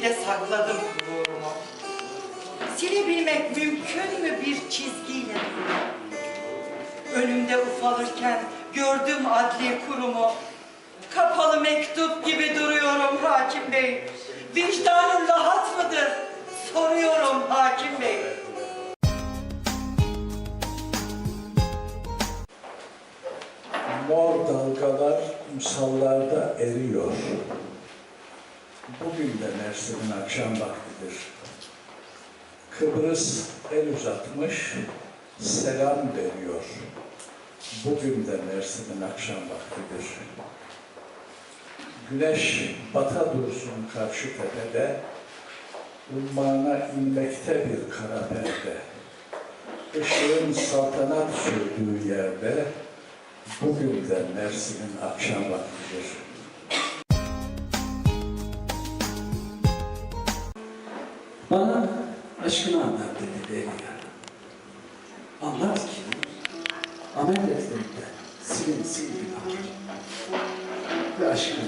Çizgide sakladım gururumu. Silebilmek mümkün mü bir çizgiyle? Önümde ufalırken gördüm adli kurumu. Kapalı mektup gibi duruyorum hakim bey. Vicdanım rahat mıdır? Soruyorum hakim bey. Mor dalgalar kumsallarda eriyor. Bugün de Mersin'in akşam vaktidir. Kıbrıs el uzatmış, selam veriyor. Bugün de Mersin'in akşam vaktidir. Güneş bata dursun karşı tepede, ummana inmekte bir kara perde. Işığın saltanat sürdüğü yerde, Bugün de Mersin'in akşam vaktidir. Bana aşkını anlat dedi Leyla. Anlat ki amel defterinden silinsin günahlar. Ve aşkın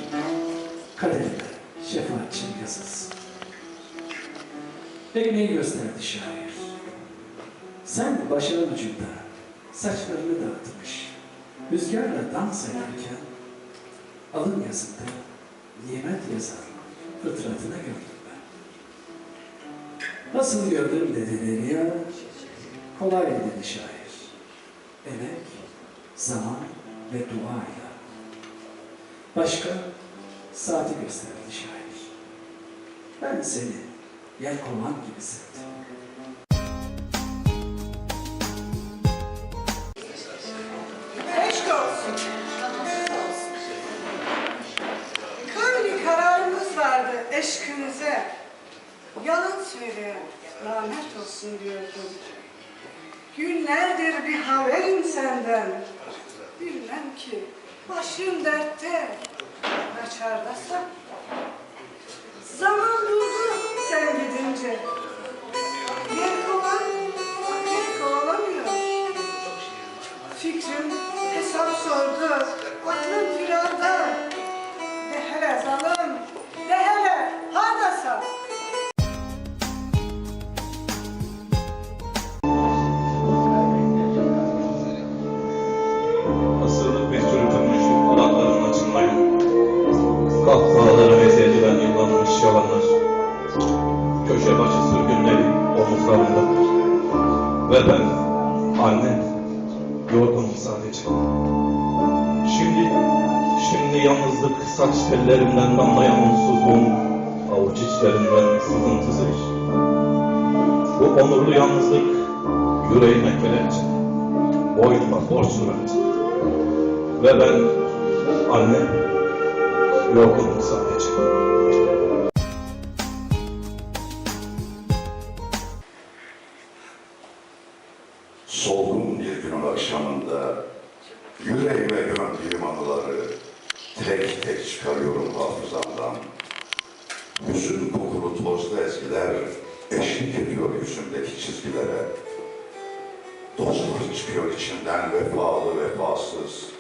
kaderine şefaatçin yazılsın. Ekmeği gösterdi şair. Sen başının ucunda saçlarını dağıtmış, rüzgarla dans ederken alın yazında nimet yazar fıtratına ben. Nasıl gördüm dedi ya? Kolay dedi şair. Emek, zaman ve duayla. Başka saati gösterdi şair. Ben seni yel kovan gibi sevdim. Söyleyen lanet olsun diyordum. Günlerdir bir haberim senden. Bilmem ki başım dertte. Kaçardasın. Zaman durdu sen gidince. Yer kovan, akrep kovalamıyor. Fikrim hesap sordu, Kahkahalara meziyetilen yıllanmış yalanlar. Köşe başı sürgünleri omuzlarında. Ve ben, annem, yorgunum sadece. Şimdi, şimdi yalnızlık saç tellerimden damlayan mutsuzluğum, avuç içlerimden sızıntısız. Bu onurlu yalnızlık yüreğime kelepçe, boynuma borç. Ve ben anne yorgunum sadece. Solgun bir günün akşamında yüreğime gömdüğüm anıları tek tek çıkarıyorum hafızamdan. Hüzün kokulu tozlu ezgiler eşlik ediyor yüzümdeki çizgilere. Dostlar çıkıyor içinden vefalı vefasız.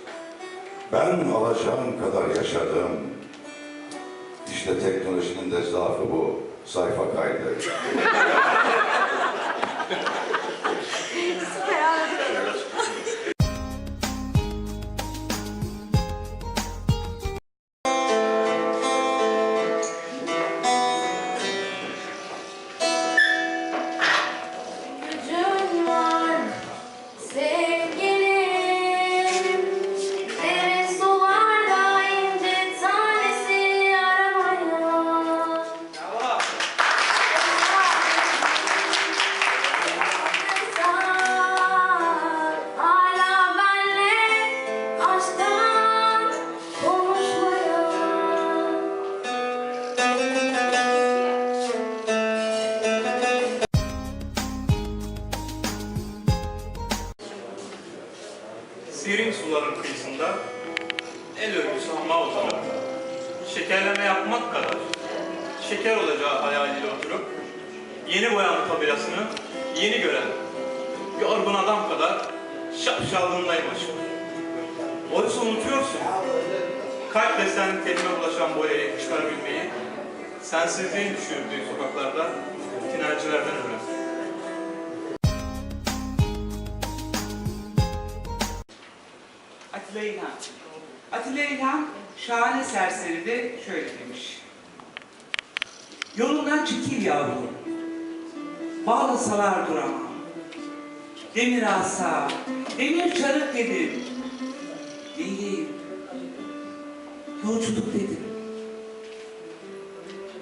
Ben alacağım kadar yaşadım. İşte teknolojinin de zaafı bu. Sayfa kaydı. suların kıyısında el örgüsü hama uzanıp şekerleme yapmak kadar şeker olacağı hayaliyle oturup yeni boyanın tabelasını yeni gören yorgun adam kadar şapşallığındayım aşkım. Oysa unutuyorsun. kalp desen tenime bulaşan boyayı çıkarabilmeyi, sensizliğin düşürdüğü sokaklarda tinercilerden öğrendim. Atilla İlhan. Atilla İlhan şahane serseride şöyle demiş. Yolundan çekil yavrum. Bağlasalar duramam. Demir asa, demir çarık dedim. Değilim. Yolculuk dedim.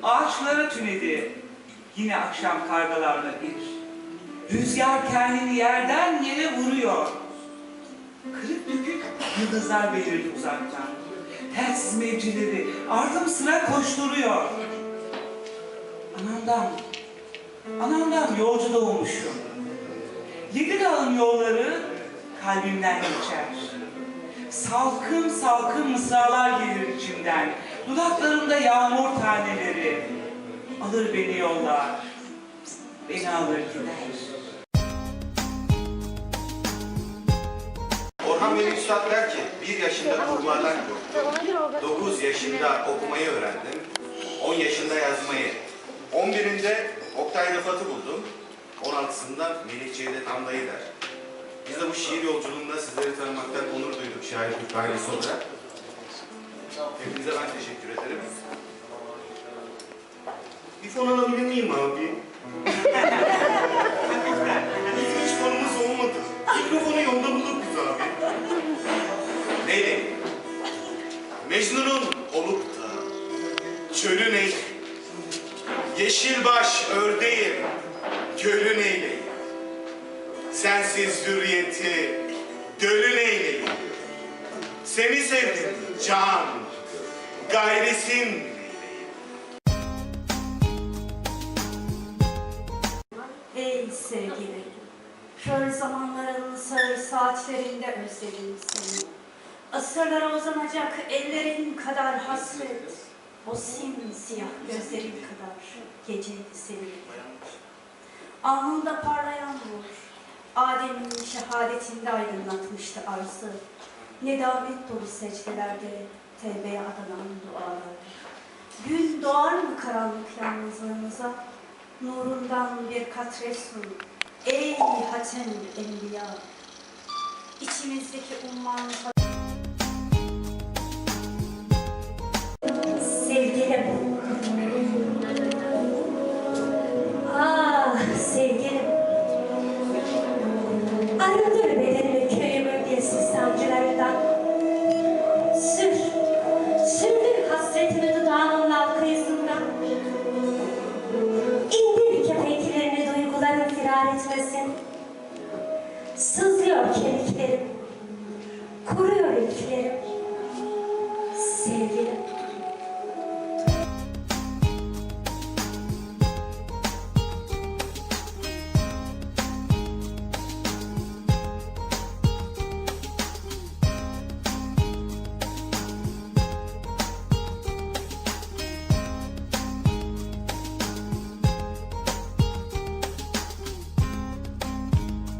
Ağaçlara tünedi. Yine akşam kargalarla bir. Rüzgar kendini yerden yere vuruyor. Kırık dökük yıldızlar belirdi uzaktan. Telsiz mevcileri ardım sıra koşturuyor. Anamdan, anamdan yolcu doğmuşum. Yedi dağın yolları kalbimden geçer. Salkım salkım mısralar gelir içimden. Dudaklarımda yağmur taneleri. Alır beni yollar, beni alır gider. Orhan Veli Üstad der ki, bir yaşında kurmadan korktum, 9 yaşında okumayı öğrendim, 10 yaşında yazmayı, 11'inde Oktay Rıfat'ı buldum, 16'sında Melih Cevdet Hamda'yı der. Biz de bu şiir yolculuğunda sizleri tanımaktan onur duyduk şair Türk ailesi olarak. Hepinize ben teşekkür ederim. Bir fon alabilir miyim abi? Yeşil baş ördeğim, gölün eyleyim. Sensiz hürriyeti gölün eyleyim. Seni sevdim can, gayresin. Ey sevgili, şöyle zamanların sağır saatlerinde özledim seni. Asırlara uzanacak ellerin kadar hasret, o simsiyah gözlerin kadar geceydi senin. Alnında parlayan nur, Adem'in şehadetinde aydınlatmıştı arzı. Nedamet dolu secdelerde tevbeye adanan dualar. Gün doğar mı karanlık yalnızlığımıza? Nurundan bir katre sun. Ey hatem enbiya. İçimizdeki umman everybody's listen.